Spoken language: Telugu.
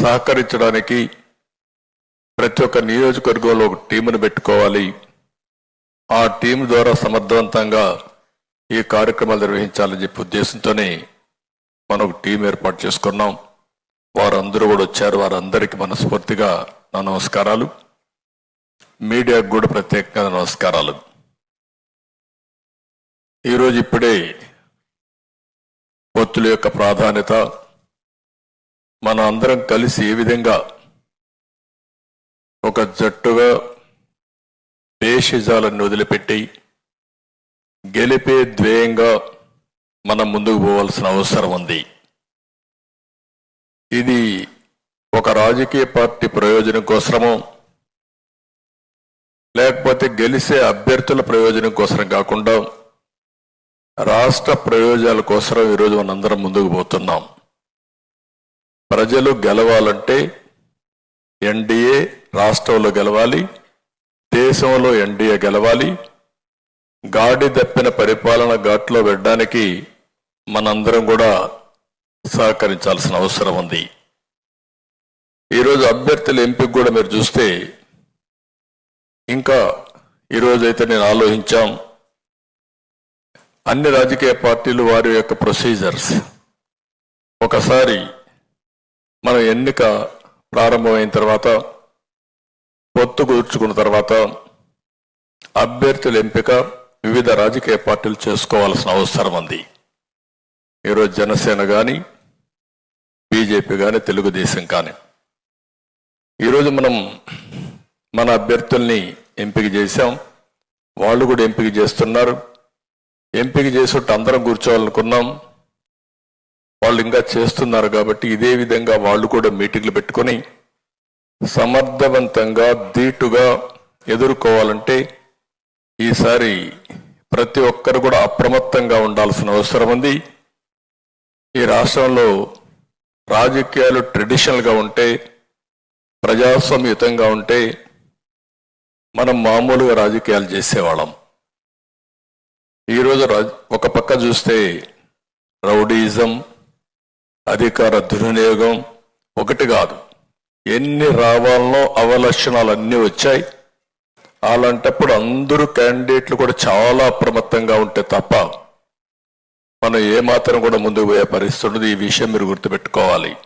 సహకరించడానికి ప్రతి ఒక్క నియోజకవర్గంలో ఒక టీమును పెట్టుకోవాలి. ఆ టీం ద్వారా సమర్థవంతంగా ఈ కార్యక్రమాలు నిర్వహించాలని చెప్పి ఉద్దేశంతోనే మనం ఒక టీం ఏర్పాటు చేసుకున్నాం. వారందరూ కూడా వచ్చారు. వారందరికీ మనస్ఫూర్తిగా నా నమస్కారాలు. మీడియాకు కూడా ప్రత్యేకంగా నమస్కారాలు. ఈరోజు ఇప్పుడే పొత్తుల యొక్క ప్రాధాన్యత మనం అందరం కలిసి ఏ విధంగా ఒక జట్టుగా దేశజాలను వదిలిపెట్టి గెలిపే ధ్యేయంగా మనం ముందుకు పోవాల్సిన అవసరం ఉంది. ఇది ఒక రాజకీయ పార్టీ ప్రయోజనం కోసమో లేకపోతే గెలిసే అభ్యర్థుల ప్రయోజనం కోసం కాకుండా రాష్ట్ర ప్రయోజనాల కోసం ఈరోజు మనందరం ముందుకు పోతున్నాం. ప్రజలు గెలవాలంటే ఎన్డీఏ రాష్ట్రంలో గెలవాలి దేశంలో ఎన్డీఏ గెలవాలి. గాడి దప్పిన పరిపాలన ఘాట్లో పెట్టడానికి మనందరం కూడా సహకరించాల్సిన అవసరం ఉంది. ఈరోజు అభ్యర్థుల ఎంపిక కూడా మీరు చూస్తే ఇంకా ఈరోజైతే నేను ఆలోచించాం. అన్ని రాజకీయ పార్టీలు వారి యొక్క ప్రొసీజర్స్. ఒకసారి మన ఎన్నిక ప్రారంభమైన తర్వాత పొత్తు కూర్చుకున్న తర్వాత అభ్యర్థుల ఎంపిక వివిధ రాజకీయ పార్టీలు చేసుకోవాల్సిన అవసరం ఉంది. ఈరోజు జనసేన కానీ బీజేపీ కానీ తెలుగుదేశం కానీ. ఈరోజు మనం మన అభ్యర్థుల్ని ఎంపిక చేశాం. వాళ్ళు కూడా ఎంపిక చేస్తున్నారు. ఎంపిక చేసేట్టు అందరం కూర్చోవాలనుకున్నాం. వాళ్ళు ఇంకా చేస్తున్నారు కాబట్టి ఇదే విధంగా వాళ్ళు కూడా మీటింగ్లు పెట్టుకొని సమర్థవంతంగా ధీటుగా ఎదుర్కోవాలంటే ఈసారి ప్రతి ఒక్కరు కూడా అప్రమత్తంగా ఉండాల్సిన అవసరం ఉంది. ఈ రాష్ట్రంలో రాజకీయాలు ట్రెడిషనల్గా ఉంటే ప్రజాస్వామ్యుతంగా ఉంటే మనం మామూలుగా రాజకీయాలు చేసేవాళ్ళం. ఈరోజు రాజ్- ఒక పక్క చూస్తే రౌడీయిజం అధికార దుర్వినియోగం ఒకటి కాదు. ఎన్ని రావాలనో అవలక్షణాలు అన్నీ వచ్చాయి. అలాంటప్పుడు అందరూ క్యాండిడేట్లు కూడా చాలా అప్రమత్తంగా ఉంటే తప్ప మనం ఏమాత్రం కూడా ముందుకు పోయే పరిస్థితి ఈ విషయం మీరు గుర్తుపెట్టుకోవాలి.